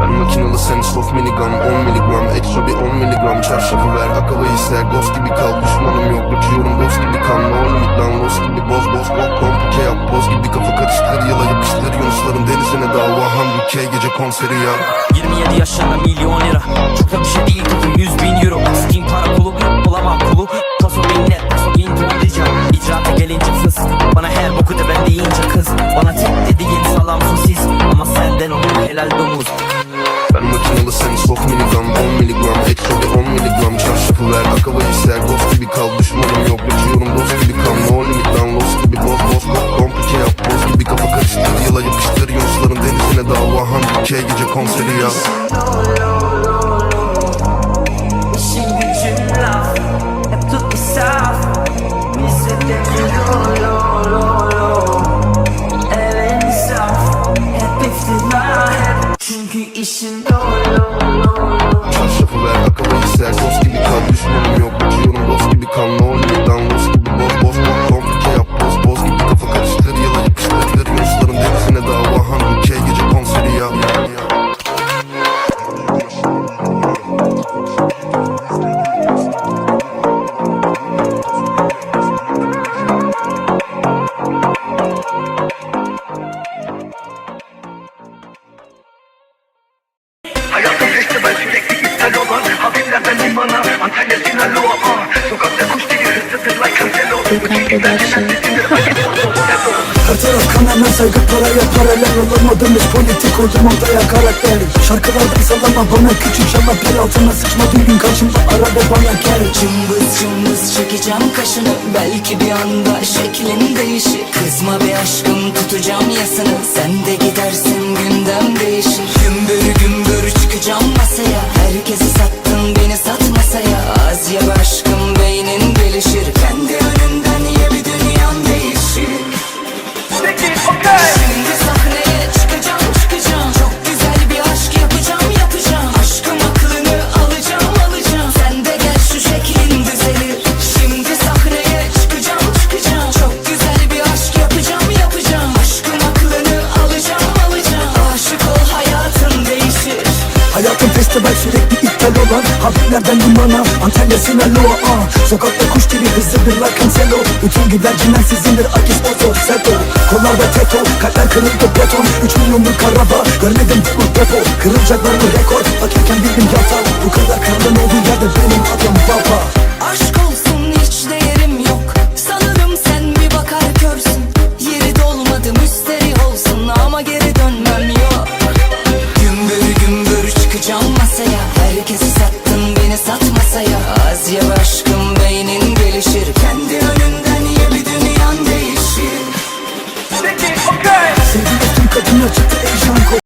Ben makinalı sen soft minigun 10 miligram Ekstra bir 10 miligram Çarşafı ver akıllı ister Ghost gibi kal düşmanım yok Döküyorum dost gibi kan No limit lan lost gibi boz boz Bok komplike yap boz gibi kafa karıştır Yıla yapıştır Yunusların denizine dava 100k gece konseri ya. 27 yaşında milyon lira Çok da bir şey değil tabii 100 bin euro Steam para kulu bulamam kulu. Taso bin net taso bin rica İcraata gelince fıs Bana her boku da ben deyince kız. Bana tek dediğin salam sosis Ama senden olur helal domuz ister Ghost gibi kal düşmanım yok. Döküyorum dost gibi kan No limit lan lost gibi boz boz Bok komplike yap boz gibi kafa karıştır Yıla yapıştır Yunusların denizine dava. 100k gece konseri ya? İşin gücün laf Hep tut bir saf. Bize de yo yo yo yo. Evet insaf Hep iftira hep. Çünkü işin yo Çarşafı ver akıllı ister Dost gibi kal düşmanım yok Hayatım festival sürekli iptal olan Hafiflerden limana Antalya Sinaloa Sokakta kuş dili hızlıdır like Cancelo Bütün gider Her taraf kan hemen saygı paraya paralel Olamadığımız politik oldum ortaya karakter. Şarkılardan sallama bana küçük şama bir altına sıçma düğün karşımda arada bana gel. Cımbız cımbız çekeceğim kaşını. Belki bir anda şeklin değişir. Kızma be aşkım tutacağım yasını. Sen de gidersin gündem değişir. Gümbür gümbür Hayatım festival sürekli iptal olan Hafiflerden limana Antalya Sinaloa ah. Sokakta kuş gibi hızlıdır like Cancelo Bütün güvercinler sizindir Akis Ozo Seto. Kollarda teto Kalpler kırıldı beton. 3 milyonluk araba Görmedim bu depo. Kırılacaklar mı rekor? Fakirken bildim yatağı Bu kadar kırılan olduğu yerde benim adım baba nasıl yap